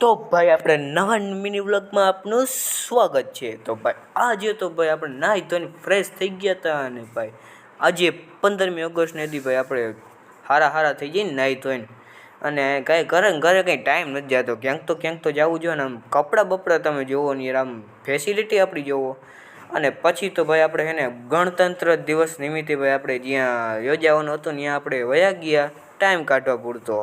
તો ભાઈ આપણે નવા મિની વ્લોગમાં આપનું સ્વાગત છે. તો ભાઈ, આજે તો ભાઈ આપણે નાહી ધોઈને ફ્રેશ થઈ ગયા હતા અને ભાઈ, આજે પંદરમી ઓગસ્ટને હતી ભાઈ આપણે હારા હારા થઈ જઈને નાહી ધોઈને અને કાંઈ ઘરે ઘરે કંઈ ટાઈમ નથી જતો. ક્યાંક તો ક્યાંક તો જવું જોઈએ ને આમ કપડાં બપડા તમે જોવો ને આમ ફેસિલિટી આપણી જોવો. અને પછી તો ભાઈ આપણે એને ગણતંત્ર દિવસ નિમિત્તે ભાઈ આપણે જ્યાં યોજાવાનું હતું ત્યાં આપણે વયા ગયા ટાઈમ કાઢવા પૂરતો.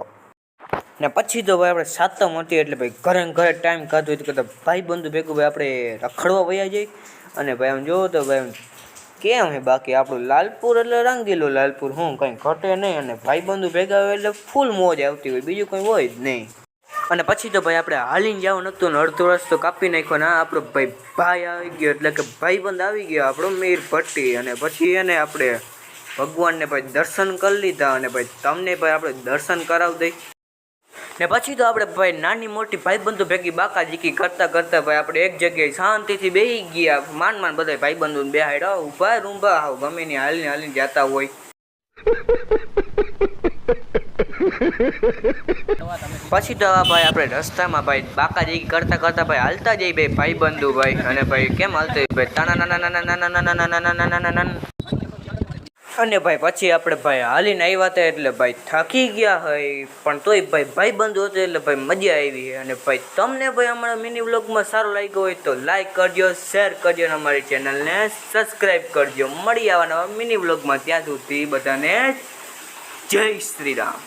ને પછી તો ભાઈ આપણે સાતમ હતી એટલે ભાઈ ઘરે ઘરે ટાઈમ કાઢવો તો કહેતા ભાઈ બંધુ ભેગું ભાઈ આપણે રખડવા વયા જઈ અને ભાઈ આમ જોવો તો ભાઈ કેમ હે બાકી આપણું લાલપુર એટલે રંગીલું લાલપુર, હું કંઈ ઘટે નહીં અને ભાઈ બંધુ ભેગા હોય એટલે ફૂલ મોજ આવતી હોય, બીજું કંઈ હોય જ નહીં. અને પછી તો ભાઈ આપણે હાલીને જવાનું નહોતું ને અડધો રસ્તો કાપી નાખ્યો ને આપણો ભાઈ ભાઈ આવી ગયો, એટલે કે ભાઈબંધ આવી ગયો આપણો મીર ભટ્ટી. અને પછી એને આપણે ભગવાનને ભાઈ દર્શન કરી લીધા અને ભાઈ તમને ભાઈ આપણે દર્શન કરાવી દઈ. ને પછી તો આપણે ભાઈ નાની મોટી ભાઈબંધો ભેગી બાકાજીકી કરતા કરતા ભાઈ આપણે એક જગ્યાએ શાંતિથી બેસી ગયા. માન માંડ બધા ભાઈબંધોને બેહાડ્યા ઊભા રૂંભા. આવ ગમે ની હાલીને હાલીને જતા હોય. પછી તો ભાઈ આપણે રસ્તામાં ભાઈ બાકાજીકી કરતા કરતા ભાઈ હાલતા જઈ ભાઈ ભાઈબંધુ ભાઈ. અને ભાઈ કેમ હાલતા ભાઈ તાના નાના નાના નાના નાના નાના નાના નાના અને ભાઈ, પછી આપણે ભાઈ હાલીને આવ્યા હતા એટલે ભાઈ થાકી ગયા હોય પણ તોય ભાઈ ભાઈ બંધ હતો એટલે ભાઈ મજા આવી અને ભાઈ તમને ભાઈ અમારા મિની વ્લોગમાં સારો લાગ્યો હોય તો લાઈક કરજો શેર કરજો અને અમારી ચેનલને સબસ્ક્રાઈબ કરજો. મળી આવવાના મિની વ્લોગમાં ત્યાં સુધી બધાને જય શ્રી રામ.